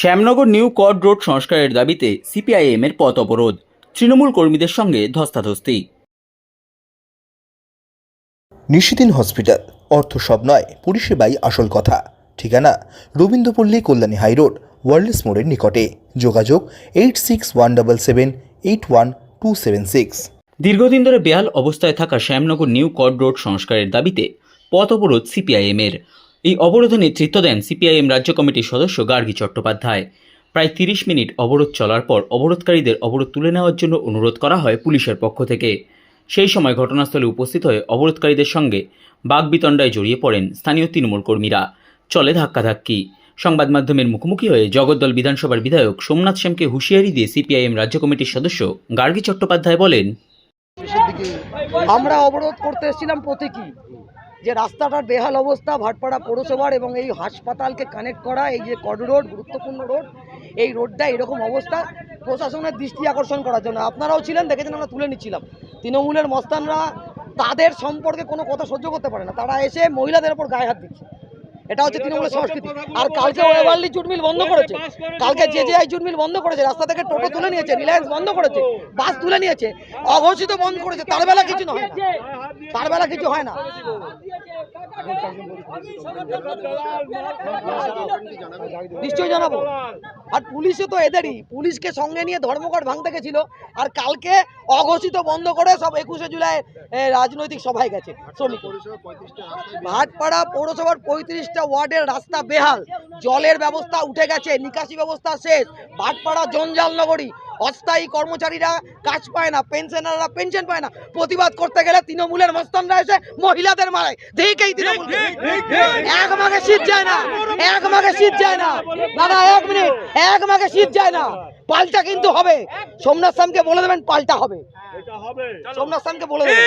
Shyamnagar new code road সংস্কারের দাবিতে CPIM এর পথ অবরোধ। তৃণমূল কর্মীদের সঙ্গে ধস্তাধস্তি। নিশিদিন হসপিটাল। অর্থ সব নয় পরিষেবাই আসল কথা। ঠিকানা রবীন্দ্রপল্লী কল্যাণী হাইরোড ওয়ার্ল্ডস মোড়ের নিকটে। যোগাযোগ eight six one double seven eight one two seven six. দীর্ঘদিন ধরে বেহাল অবস্থায় থাকা শ্যামনগর নিউ কড রোড সংস্কারের দাবিতে পথ অবরোধ সিপিআইএম এর। এই অবরোধে নেতৃত্ব দেন সিপিআইএম রাজ্য কমিটির সদস্য গার্গী চট্টোপাধ্যায়। প্রায় তিরিশ মিনিট অবরোধ চলার পর অবরোধকারীদের অবরোধ তুলে নেওয়ার জন্য অনুরোধ করা হয় পুলিশের পক্ষ থেকে। সেই সময় ঘটনাস্থলে উপস্থিত হয়ে অবরোধকারীদের সঙ্গে বাগবিতণ্ডায় জড়িয়ে পড়েন স্থানীয় তৃণমূল কর্মীরা। চলে ধাক্কাধাক্কি। সংবাদ মাধ্যমের মুখোমুখি হয়ে জগদ্দল বিধানসভার বিধায়ক সোমনাথ শ্যামকে হুঁশিয়ারি দিয়ে সিপিআইএম রাজ্য কমিটির সদস্য গার্গী চট্টোপাধ্যায় বলেন, আমরা অবরোধ করতে এসেছিলাম প্রতীকী। যে রাস্তাটার বেহাল অবস্থা, ভাটপাড়া পৌরসভার এবং এই হাসপাতালকে কানেক্ট করা, এই যে কড রোড গুরুত্বপূর্ণ রোড এই রোডটা এরকম অবস্থা, প্রশাসনের দৃষ্টি আকর্ষণ করার জন্য। আপনারাও ছিলেন, দেখেছেন, আমরা তুলে নিচ্ছিলাম। তৃণমূলের মস্তানরা তাদের সম্পর্কে কোনো কথা সহ্য করতে পারে না। তারা এসে মহিলাদের ওপর গায়ে হাত দিচ্ছে। এটা হচ্ছে তৃণমূলের সংস্কৃতি। আর কালকে ওয়েবার্লি জুট মিল বন্ধ করেছে। কালকে যে যে জুট মিল বন্ধ করেছে। রাস্তা থেকে টোটো তুলে নিয়েছে রিলায়েন্স বন্ধ করেছে। বাস তুলে নিয়েছে অঘোষিত বন্ধ করেছে তার বেলা কিছু নয় তার বেলা কিছু হয় না। নিশ্চয়ই জানাব। আর পুলিশে তো এদেরই। পুলিশকে সঙ্গে নিয়ে ধর্মঘট ভাঙতে গেছিল। আর কালকে অঘোষিত বন্ধ করে সব একুশে জুলাই রাজনৈতিক সভায় গেছে। শ্রমিক ভাটপাড়া পৌরসভার পঁয়ত্রিশটা ওয়ার্ডের রাস্তা বেহাল। জলের ব্যবস্থা উঠে গেছে নিকাশি ব্যবস্থা শেষ। ভাটপাড়া জঞ্জাল নগরী অস্থায়ী কর্মচারীরা কাজ পায় না পেনশনাররা পেনশন পায় না। প্রতিবাদ করতে গেলে তৃণমূলের মস্তানরা এসে মহিলাদের মারায়। দেখেই তৃণমূল এক মাঘে শীত যায় না এক মাঘে শীত যায় না। দাদা এক মিনিট এক মাঘে শীত যায় না। পাল্টা কিন্তু হবে। সোমনাথ সামকে বলে দেবেন পাল্টা হবে। সোমনাথ সামকে বলে দেবেন।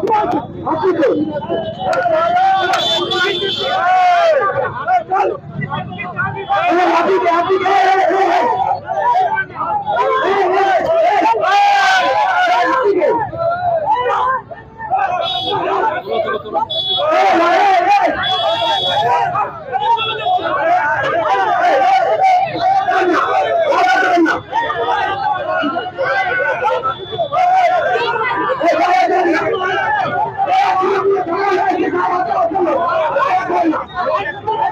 Rajdhani